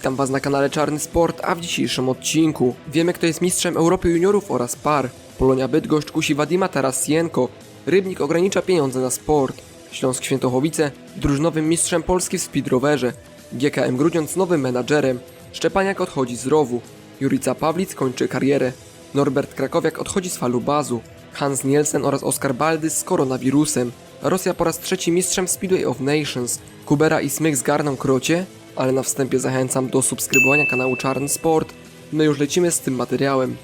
Witam Was na kanale Czarny Sport, a w dzisiejszym odcinku wiemy kto jest mistrzem Europy Juniorów oraz par. Polonia Bydgoszcz kusi Wadima Tarasienko, Rybnik ogranicza pieniądze na sport. Śląsk Świętochowice drużynowym mistrzem Polski w speedrowerze. GKM Grudziądz nowym menadżerem. Szczepaniak odchodzi z rowu. Jurica Pawlic kończy karierę. Norbert Krakowiak odchodzi z falubazu. Hans Nielsen oraz Oskar Baldys z koronawirusem. Rosja po raz trzeci mistrzem Speedway of Nations. Kubera i Smyk zgarną krocie, ale na wstępie zachęcam do subskrybowania kanału Czarny Sport. My już lecimy z tym materiałem.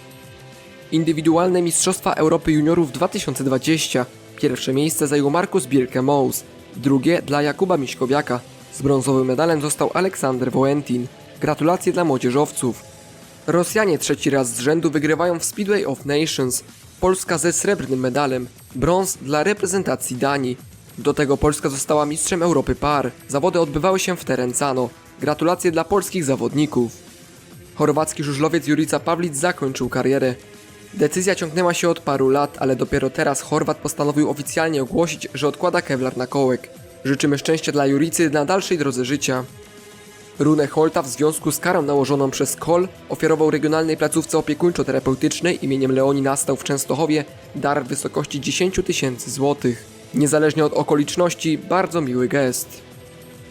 Indywidualne Mistrzostwa Europy Juniorów 2020. Pierwsze miejsce zajął Markus Birke-Mous, drugie dla Jakuba Miśkowiaka. Z brązowym medalem został Aleksander Woentin. Gratulacje dla młodzieżowców. Rosjanie trzeci raz z rzędu wygrywają w Speedway of Nations. Polska ze srebrnym medalem. Brąz dla reprezentacji Danii. Do tego Polska została mistrzem Europy par. Zawody odbywały się w Terencano. Gratulacje dla polskich zawodników. Chorwacki żużlowiec Jurica Pawlic zakończył karierę. Decyzja ciągnęła się od paru lat, ale dopiero teraz Chorwat postanowił oficjalnie ogłosić, że odkłada kevlar na kołek. Życzymy szczęścia dla Juricy na dalszej drodze życia. Rune Holta w związku z karą nałożoną przez KOL ofiarował regionalnej placówce opiekuńczo-terapeutycznej imieniem Leoni Nastał w Częstochowie dar w wysokości 10 tysięcy złotych. Niezależnie od okoliczności, bardzo miły gest.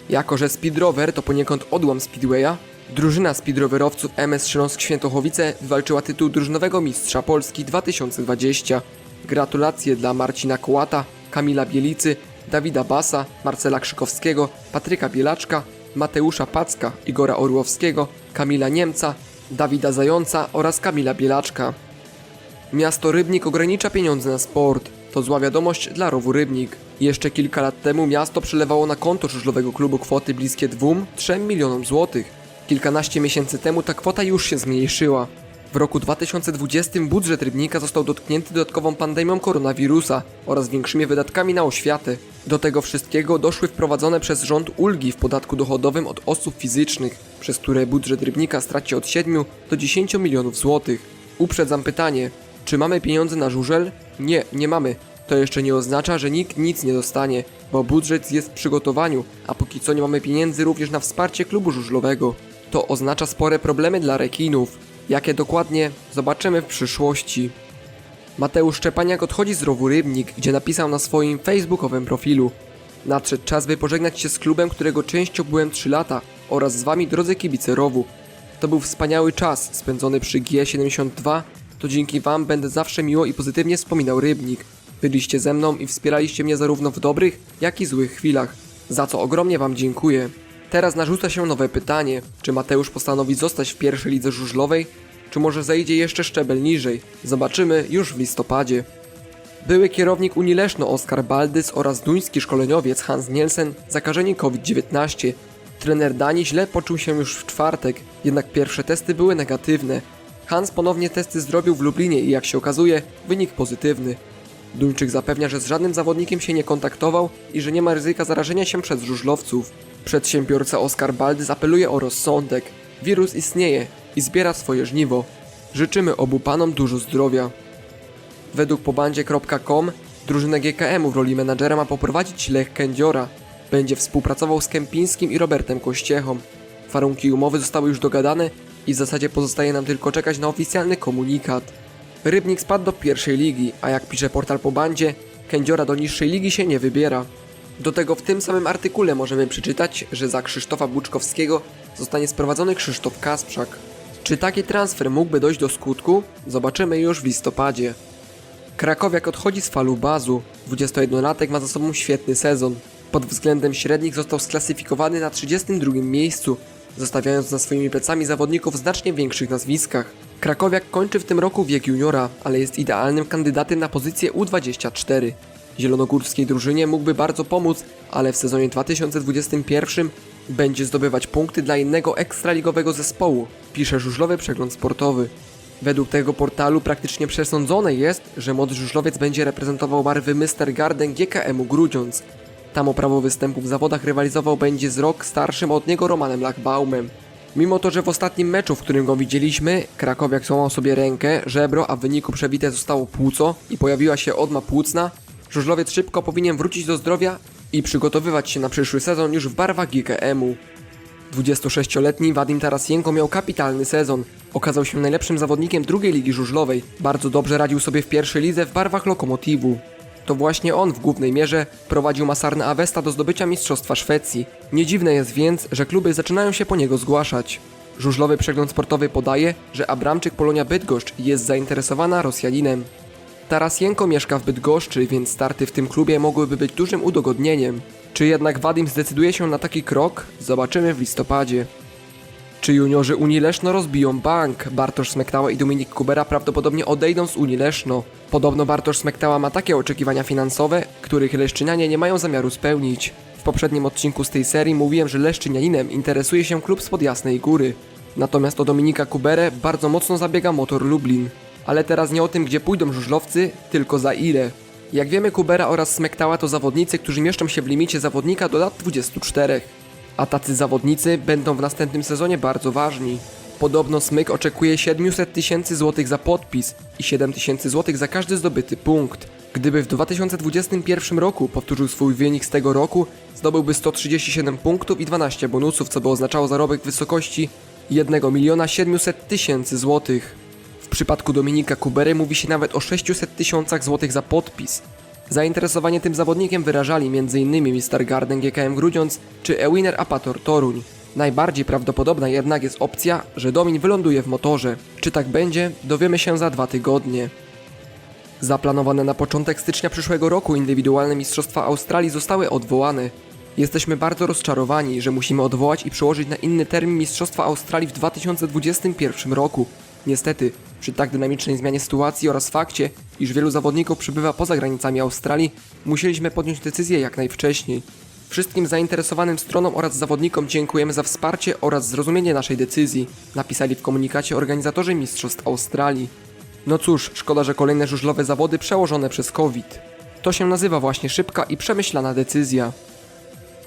Jako, że speedrower to poniekąd odłam speedwaya, drużyna speedrowerowców MS Śląsk Świętochowice wywalczyła tytuł drużynowego mistrza Polski 2020. Gratulacje dla Marcina Kołata, Kamila Bielicy, Dawida Basa, Marcela Krzykowskiego, Patryka Bielaczka, Mateusza Packa, Igora Orłowskiego, Kamila Niemca, Dawida Zająca oraz Kamila Bielaczka. Miasto Rybnik ogranicza pieniądze na sport. To zła wiadomość dla rowu Rybnik. Jeszcze kilka lat temu miasto przelewało na konto żużlowego klubu kwoty bliskie 2-3 milionom złotych. Kilkanaście miesięcy temu ta kwota już się zmniejszyła. W roku 2020 budżet Rybnika został dotknięty dodatkową pandemią koronawirusa oraz większymi wydatkami na oświatę. Do tego wszystkiego doszły wprowadzone przez rząd ulgi w podatku dochodowym od osób fizycznych, przez które budżet Rybnika straci od 7 do 10 milionów złotych. Uprzedzam pytanie, czy mamy pieniądze na żużel? Nie, nie mamy. To jeszcze nie oznacza, że nikt nic nie dostanie, bo budżet jest w przygotowaniu, a póki co nie mamy pieniędzy również na wsparcie klubu żużlowego. To oznacza spore problemy dla rekinów. Jakie dokładnie, zobaczymy w przyszłości. Mateusz Szczepaniak odchodzi z rowu Rybnik, gdzie napisał na swoim facebookowym profilu Nadszedł czas, by pożegnać się z klubem, którego częścią byłem 3 lata oraz z wami, drodzy kibice rowu. To był wspaniały czas spędzony przy G72, to dzięki wam będę zawsze miło i pozytywnie wspominał Rybnik. Byliście ze mną i wspieraliście mnie zarówno w dobrych, jak i złych chwilach, za co ogromnie wam dziękuję. Teraz narzuca się nowe pytanie, czy Mateusz postanowi zostać w pierwszej lidze żużlowej, czy może zejdzie jeszcze szczebel niżej. Zobaczymy już w listopadzie. Były kierownik Unii Leszno Oskar Baldys oraz duński szkoleniowiec Hans Nielsen zakażeni COVID-19. Trener Dani źle poczuł się już w czwartek, jednak pierwsze testy były negatywne. Hans ponownie testy zrobił w Lublinie i jak się okazuje, wynik pozytywny. Duńczyk zapewnia, że z żadnym zawodnikiem się nie kontaktował i że nie ma ryzyka zarażenia się przez żużlowców. Przedsiębiorca Oskar Baldys apeluje o rozsądek. Wirus istnieje i zbiera swoje żniwo. Życzymy obu panom dużo zdrowia. Według pobandzie.com drużynę GKM-u w roli menadżera ma poprowadzić Lech Kędziora. Będzie współpracował z Kępińskim i Robertem Kościechą. Warunki umowy zostały już dogadane i w zasadzie pozostaje nam tylko czekać na oficjalny komunikat. Rybnik spadł do pierwszej ligi, a jak pisze portal po bandzie, Kędziora do niższej ligi się nie wybiera. Do tego w tym samym artykule możemy przeczytać, że za Krzysztofa Buczkowskiego zostanie sprowadzony Krzysztof Kasprzak. Czy taki transfer mógłby dojść do skutku? Zobaczymy już w listopadzie. Krakowiak odchodzi z falu bazu. 21-latek ma za sobą świetny sezon. Pod względem średnich został sklasyfikowany na 32 miejscu, zostawiając za swoimi plecami zawodników w znacznie większych nazwiskach. Krakowiak kończy w tym roku wiek juniora, ale jest idealnym kandydatem na pozycję U24. Zielonogórskiej drużynie mógłby bardzo pomóc, ale w sezonie 2021 będzie zdobywać punkty dla innego ekstraligowego zespołu, pisze żużlowy przegląd sportowy. Według tego portalu praktycznie przesądzone jest, że młody żużlowiec będzie reprezentował barwy Mr. Garden GKM-u Grudziądz. Tam o prawo występu w zawodach rywalizował będzie z rok starszym od niego Romanem Lachbaumem. Mimo to, że w ostatnim meczu, w którym go widzieliśmy, Krakowiak złamał sobie rękę, żebro, a w wyniku przebite zostało płuco i pojawiła się odma płucna, żużlowiec szybko powinien wrócić do zdrowia i przygotowywać się na przyszły sezon już w barwach GKM-u. 26-letni Wadim Tarasienko miał kapitalny sezon. Okazał się najlepszym zawodnikiem drugiej ligi żużlowej. Bardzo dobrze radził sobie w pierwszej lidze w barwach Lokomotivu. To właśnie on w głównej mierze prowadził Masarnę Avesta do zdobycia Mistrzostwa Szwecji. Nie dziwne jest więc, że kluby zaczynają się po niego zgłaszać. Żużlowy przegląd sportowy podaje, że Abramczyk Polonia Bydgoszcz jest zainteresowana Rosjaninem. Tarasienko mieszka w Bydgoszczy, więc starty w tym klubie mogłyby być dużym udogodnieniem. Czy jednak Wadim zdecyduje się na taki krok? Zobaczymy w listopadzie. Czy juniorzy Unii Leszno rozbiją bank? Bartosz Smektała i Dominik Kubera prawdopodobnie odejdą z Unii Leszno. Podobno Bartosz Smektała ma takie oczekiwania finansowe, których Leszczynianie nie mają zamiaru spełnić. W poprzednim odcinku z tej serii mówiłem, że Leszczynianinem interesuje się klub spod Jasnej Góry. Natomiast o Dominika Kuberę bardzo mocno zabiega Motor Lublin. Ale teraz nie o tym, gdzie pójdą żużlowcy, tylko za ile. Jak wiemy, Kubera oraz Smektała to zawodnicy, którzy mieszczą się w limicie zawodnika do lat 24. A tacy zawodnicy będą w następnym sezonie bardzo ważni. Podobno Smyk oczekuje 700 tysięcy złotych za podpis i 7 tysięcy złotych za każdy zdobyty punkt. Gdyby w 2021 roku powtórzył swój wynik z tego roku, zdobyłby 137 punktów i 12 bonusów, co by oznaczało zarobek w wysokości 1 miliona 700 tysięcy złotych. W przypadku Dominika Kubery mówi się nawet o 600 tysiącach złotych za podpis. Zainteresowanie tym zawodnikiem wyrażali m.in. Mr. Garden GKM Grudziądz czy Ewiner Apator Toruń. Najbardziej prawdopodobna jednak jest opcja, że Domin wyląduje w motorze. Czy tak będzie, dowiemy się za dwa tygodnie. Zaplanowane na początek stycznia przyszłego roku indywidualne Mistrzostwa Australii zostały odwołane. Jesteśmy bardzo rozczarowani, że musimy odwołać i przełożyć na inny termin Mistrzostwa Australii w 2021 roku. Niestety, przy tak dynamicznej zmianie sytuacji oraz fakcie, iż wielu zawodników przybywa poza granicami Australii, musieliśmy podjąć decyzję jak najwcześniej. Wszystkim zainteresowanym stronom oraz zawodnikom dziękujemy za wsparcie oraz zrozumienie naszej decyzji, napisali w komunikacie organizatorzy Mistrzostw Australii. No cóż, szkoda, że kolejne żużlowe zawody przełożone przez COVID. To się nazywa właśnie szybka i przemyślana decyzja.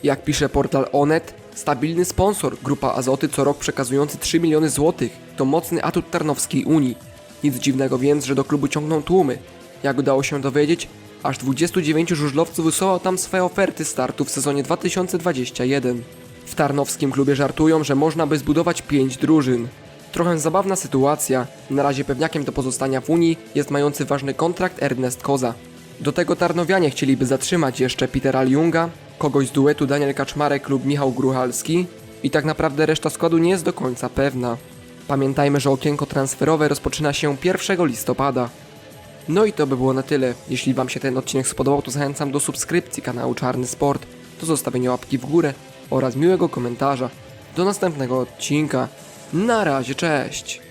Jak pisze portal Onet, stabilny sponsor, grupa Azoty co rok przekazujący 3 miliony złotych, to mocny atut Tarnowskiej Unii. Nic dziwnego więc, że do klubu ciągną tłumy. Jak udało się dowiedzieć, aż 29 żużlowców wysłało tam swoje oferty startu w sezonie 2021. W Tarnowskim klubie żartują, że można by zbudować 5 drużyn. Trochę zabawna sytuacja. Na razie pewniakiem do pozostania w Unii jest mający ważny kontrakt Ernest Koza. Do tego Tarnowianie chcieliby zatrzymać jeszcze Petera Ljunga, kogoś z duetu Daniel Kaczmarek lub Michał Gruchalski i tak naprawdę reszta składu nie jest do końca pewna. Pamiętajmy, że okienko transferowe rozpoczyna się 1 listopada. No i to by było na tyle. Jeśli Wam się ten odcinek spodobał, to zachęcam do subskrypcji kanału Czarny Sport, do zostawienia łapki w górę oraz miłego komentarza. Do następnego odcinka. Na razie, cześć!